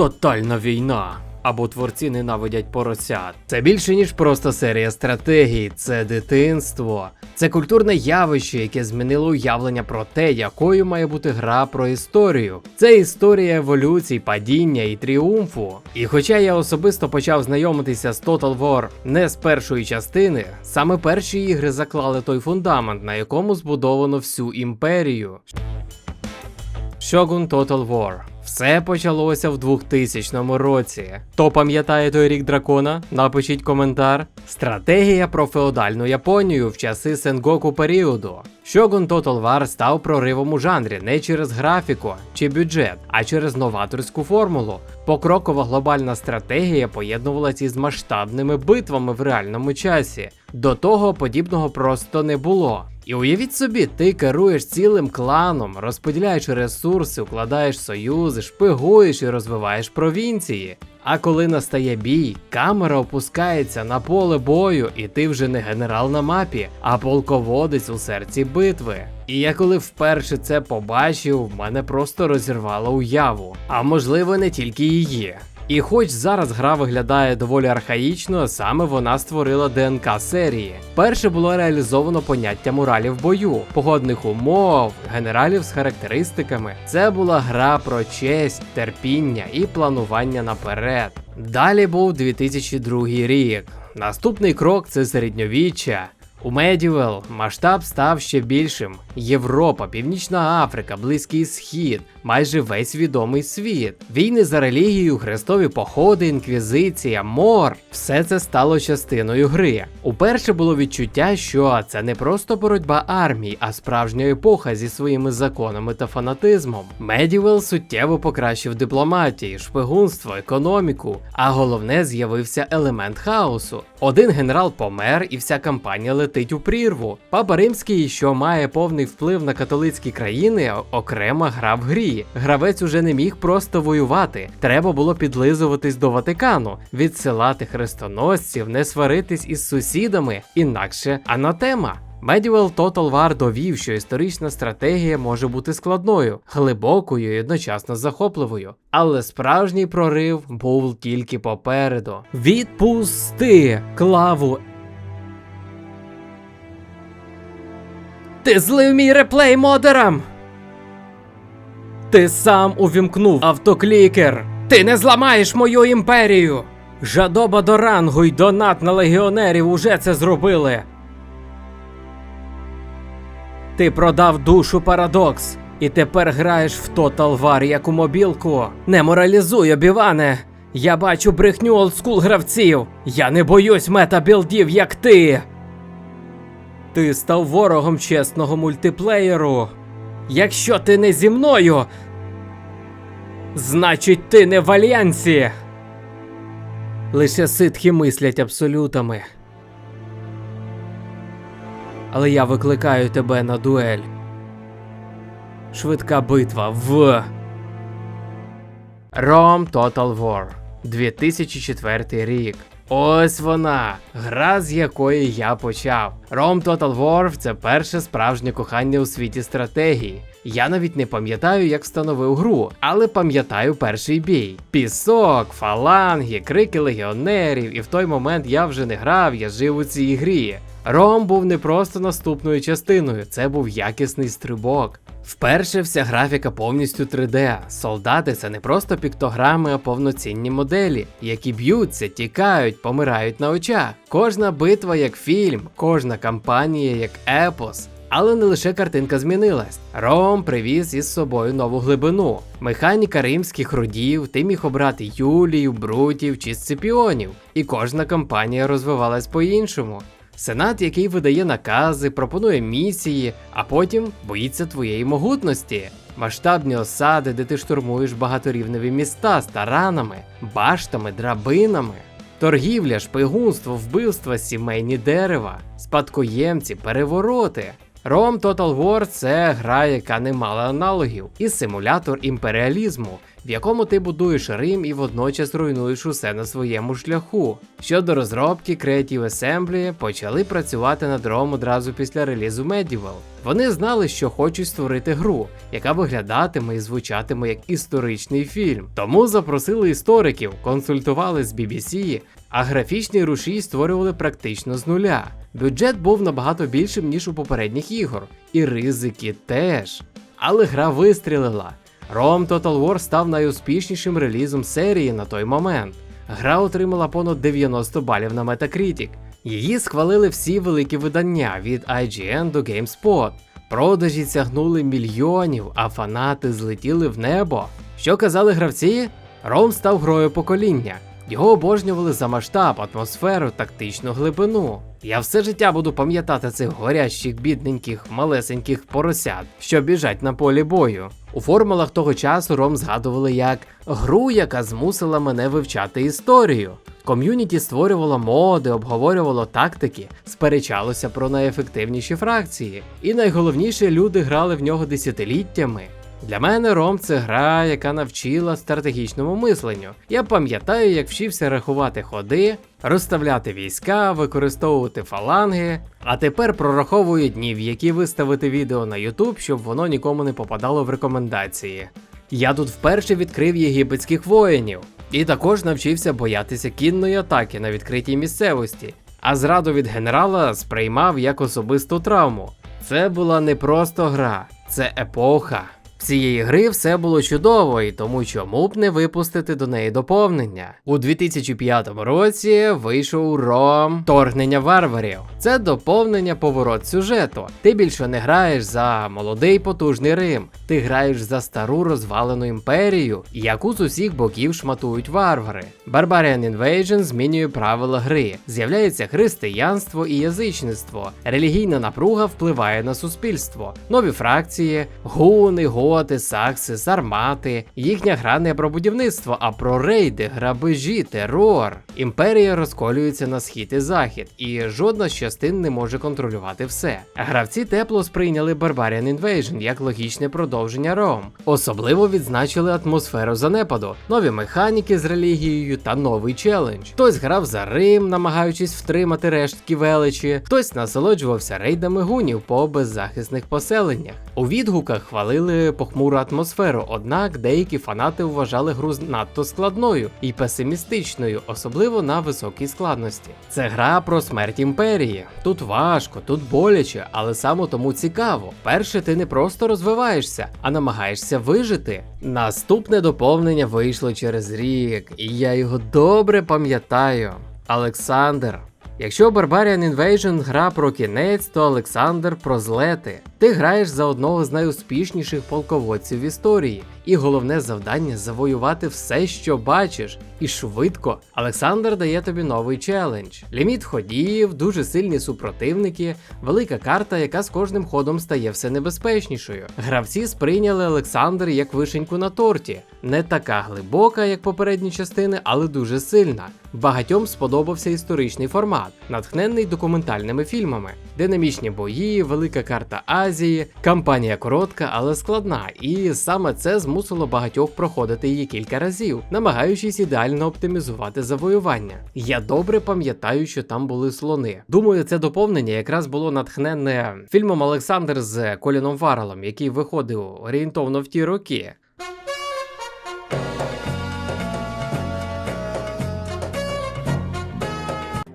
Тотальна війна. Або творці ненавидять поросят. Це більше ніж просто серія стратегій, це дитинство. Це культурне явище, яке змінило уявлення про те, якою має бути гра про історію. Це історія еволюції, падіння і тріумфу. І хоча я особисто почав знайомитися з Total War не з першої частини, саме перші ігри заклали той фундамент, на якому збудовано всю імперію. Shogun Total War. Все почалося в 2000 році. Хто пам'ятає той рік дракона? Напишіть коментар. Стратегія про феодальну Японію в часи Сенгоку періоду. Shogun Total War став проривом у жанрі не через графіку чи бюджет, а через новаторську формулу. Покрокова глобальна стратегія поєднувалася із масштабними битвами в реальному часі. До того подібного просто не було. І уявіть собі, ти керуєш цілим кланом, розподіляєш ресурси, укладаєш союзи, шпигуєш і розвиваєш провінції. А коли настає бій, камера опускається на поле бою, і ти вже не генерал на мапі, а полководець у серці битви. І я коли вперше це побачив, мене просто розірвало уяву. А можливо, не тільки її. І хоч зараз гра виглядає доволі архаїчно, саме вона створила ДНК серії. Перше було реалізовано поняття моралі в бою, погодних умов, генералів з характеристиками. Це була гра про честь, терпіння і планування наперед. Далі був 2002 рік. Наступний крок це середньовіччя. У Medieval масштаб став ще більшим. Європа, Північна Африка, Близький Схід, майже весь відомий світ. Війни за релігію, хрестові походи, інквізиція, мор все це стало частиною гри. Уперше було відчуття, що це не просто боротьба армій, а справжня епоха зі своїми законами та фанатизмом. Medieval суттєво покращив дипломатії, шпигунство, економіку, а головне з'явився елемент хаосу. Один генерал помер, і вся кампанія летить у прірву. Папа Римський, що має повний вплив на католицькі країни, окрема гра в грі. Гравець уже не міг просто воювати. Треба було підлизуватись до Ватикану, відсилати хрестоносців, не сваритись із сусідами, інакше анатема. Medieval Total War довів, що історична стратегія може бути складною, глибокою і одночасно захопливою. Але справжній прорив був тільки попереду. Відпусти клаву. Ти злив мій реплей модерам! Ти сам увімкнув автоклікер! Ти не зламаєш мою імперію! Жадоба до рангу й донат на легіонерів уже це зробили. Ти продав душу парадокс, і тепер граєш в Total War як у мобілку. Не моралізуй, обіване. Я бачу брехню олдскул гравців. Я не боюсь метабілдів, як ти. Ти став ворогом чесного мультиплеєру. Якщо ти не зі мною, значить ти не в альянсі. Лише ситхи мислять абсолютами. Але я викликаю тебе на дуель. Швидка битва в Rome Total War 2004 рік. Ось вона, гра, з якої я почав. Rome Total War це перше справжнє кохання у світі стратегії. Я навіть не пам'ятаю, як встановив гру, але пам'ятаю перший бій. Пісок, фаланги, крики легіонерів, і в той момент я вже не грав, я жив у цій грі. Ром був не просто наступною частиною, це був якісний стрибок. Вперше вся графіка повністю 3D. Солдати це не просто піктограми, а повноцінні моделі, які б'ються, тікають, помирають на очах. Кожна битва як фільм, кожна кампанія як епос. Але не лише картинка змінилась. Ром привіз із собою нову глибину. Механіка римських родів, ти міг обрати Юлію, Брутів чи Сципіонів. І кожна кампанія розвивалась по-іншому. Сенат, який видає накази, пропонує місії, а потім боїться твоєї могутності. Масштабні осади, де ти штурмуєш багаторівневі міста з таранами, баштами, драбинами. Торгівля, шпигунство, вбивства, сімейні дерева, спадкоємці, перевороти. Rome Total War це гра, яка не мала аналогів, і симулятор імперіалізму. В якому ти будуєш Рим і водночас руйнуєш усе на своєму шляху. Щодо розробки, Creative Assembly почали працювати над ROM одразу після релізу Medieval. Вони знали, що хочуть створити гру, яка виглядатиме і звучатиме як історичний фільм. Тому запросили істориків, консультували з BBC, а графічний рушій створювали практично з нуля. Бюджет був набагато більшим, ніж у попередніх ігор, і ризики теж. Але гра вистрілила. Rome Total War став найуспішнішим релізом серії на той момент. Гра отримала понад 90 балів на Metacritic. Її схвалили всі великі видання від IGN до GameSpot. Продажі сягнули мільйонів, а фанати злетіли в небо. Що казали гравці? Ром став грою покоління. Його обожнювали за масштаб, атмосферу, тактичну глибину. Я все життя буду пам'ятати цих горящих, бідненьких, малесеньких поросят, що біжать на полі бою. У формулах того часу Ром згадували як гру, яка змусила мене вивчати історію. Ком'юніті створювало моди, обговорювало тактики, сперечалося про найефективніші фракції. І найголовніше, люди грали в нього десятиліттями. Для мене Ром це гра, яка навчила стратегічному мисленню. Я пам'ятаю, як вчився рахувати ходи, розставляти війська, використовувати фаланги. А тепер прораховую дні, в які виставити відео на YouTube, щоб воно нікому не попадало в рекомендації. Я тут вперше відкрив єгипетських воїнів, і також навчився боятися кінної атаки на відкритій місцевості, а зраду від генерала сприймав як особисту травму. Це була не просто гра, це епоха. Цієї гри все було чудово, і тому чому б не випустити до неї доповнення. У 2005 році вийшов ROM Торгнення варварів. Це доповнення поворот сюжету. Ти більше не граєш за молодий потужний Рим, ти граєш за стару розвалену імперію, яку з усіх боків шматують варвари. Barbarian Invasion змінює правила гри. З'являється християнство і язичництво. Релігійна напруга впливає на суспільство. Нові фракції, гуни, готи, сакси, сармати. Їхня гра не про будівництво, а про рейди, грабежі, терор. Імперія розколюється на схід і захід, і жодна з частин не може контролювати все. Гравці тепло сприйняли Barbarian Invasion як логічне продовження Ром. Особливо відзначили атмосферу занепаду, нові механіки з релігією та новий челендж. Хтось грав за Рим, намагаючись втримати рештки величі, хтось насолоджувався рейдами гунів по беззахисних поселеннях. У відгуках хвалили похмуру атмосферу, однак деякі фанати вважали гру надто складною і песимістичною, особливо на високій складності. Це гра про смерть імперії. Тут важко, тут боляче, але саме тому цікаво. Перше, ти не просто розвиваєшся, а намагаєшся вижити. Наступне доповнення вийшло через рік, і я його добре пам'ятаю. Олександр. Якщо Barbarian Invasion гра про кінець, то Олександр про злети. Ти граєш за одного з найуспішніших полководців в історії, і головне завдання завоювати все, що бачиш, і швидко. Олександр дає тобі новий челендж. Ліміт ходів, дуже сильні супротивники, велика карта, яка з кожним ходом стає все небезпечнішою. Гравці сприйняли Олександр як вишеньку на торті, не така глибока, як попередні частини, але дуже сильна. Багатьом сподобався історичний формат, натхнений документальними фільмами, динамічні бої, велика карта Азії, кампанія коротка, але складна, і саме це змусило багатьох проходити її кілька разів, намагаючись ідеально оптимізувати завоювання. Я добре пам'ятаю, що там були слони. Думаю, це доповнення якраз було натхненне фільмом Олександр з Коліном Фаррелом, який виходив орієнтовно в ті роки.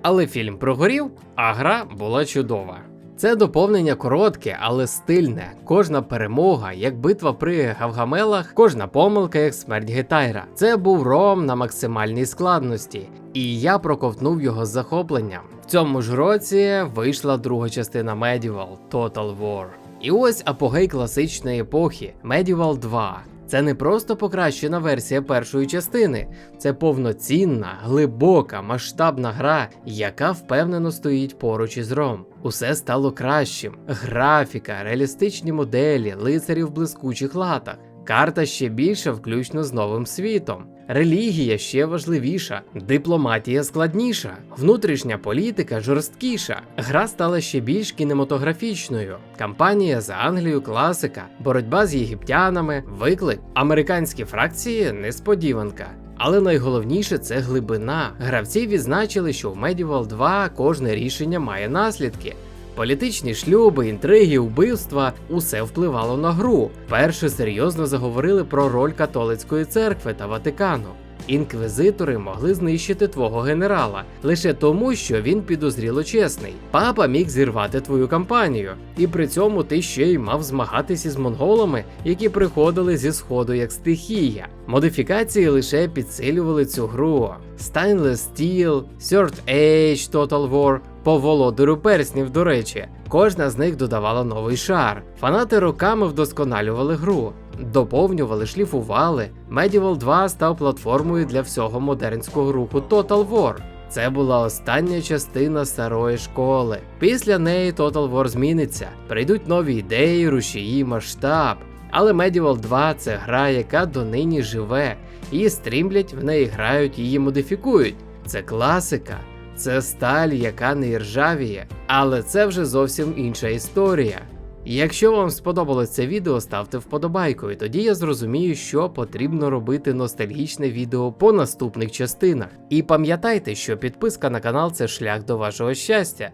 Але фільм прогорів, а гра була чудова. Це доповнення коротке, але стильне. Кожна перемога, як битва при Гавгамелах, кожна помилка, як смерть Гетайра. Це був ром на максимальній складності, і я проковтнув його з захопленням. В цьому ж році вийшла друга частина Medieval Total War. І ось апогей класичної епохи Medieval 2. Це не просто покращена версія першої частини, це повноцінна, глибока, масштабна гра, яка впевнено стоїть поруч із Ром. Усе стало кращим: графіка, реалістичні моделі, лицарі в блискучих латах. Карта ще більша, включно з новим світом. Релігія ще важливіша, дипломатія складніша, внутрішня політика жорсткіша. Гра стала ще більш кінематографічною. Кампанія за Англію класика, боротьба з єгиптянами, виклик, американські фракції несподіванка. Але найголовніше це глибина. Гравці відзначили, що в Medieval 2 кожне рішення має наслідки. Політичні шлюби, інтриги, вбивства усе впливало на гру. Перше серйозно заговорили про роль католицької церкви та Ватикану. Інквізитори могли знищити твого генерала лише тому, що він підозріло чесний. Папа міг зірвати твою кампанію, і при цьому ти ще й мав змагатися із монголами, які приходили зі сходу як стихія. Модифікації лише підсилювали цю гру. Stainless Steel, Third Age Total War, по володарю перснів, до речі, кожна з них додавала новий шар. Фанати роками вдосконалювали гру, доповнювали, шліфували. Medieval 2 став платформою для всього модернського руху Total War. Це була остання частина старої школи. Після неї Total War зміниться, прийдуть нові ідеї, рушії, масштаб. Але Medieval 2 це гра, яка донині живе, її стрімлять, в неї грають, її модифікують. Це класика, це сталь, яка не іржавіє, але це вже зовсім інша історія. Якщо вам сподобалось це відео, ставте вподобайку, і тоді я зрозумію, що потрібно робити ностальгічне відео по наступних частинах. І пам'ятайте, що підписка на канал це шлях до вашого щастя.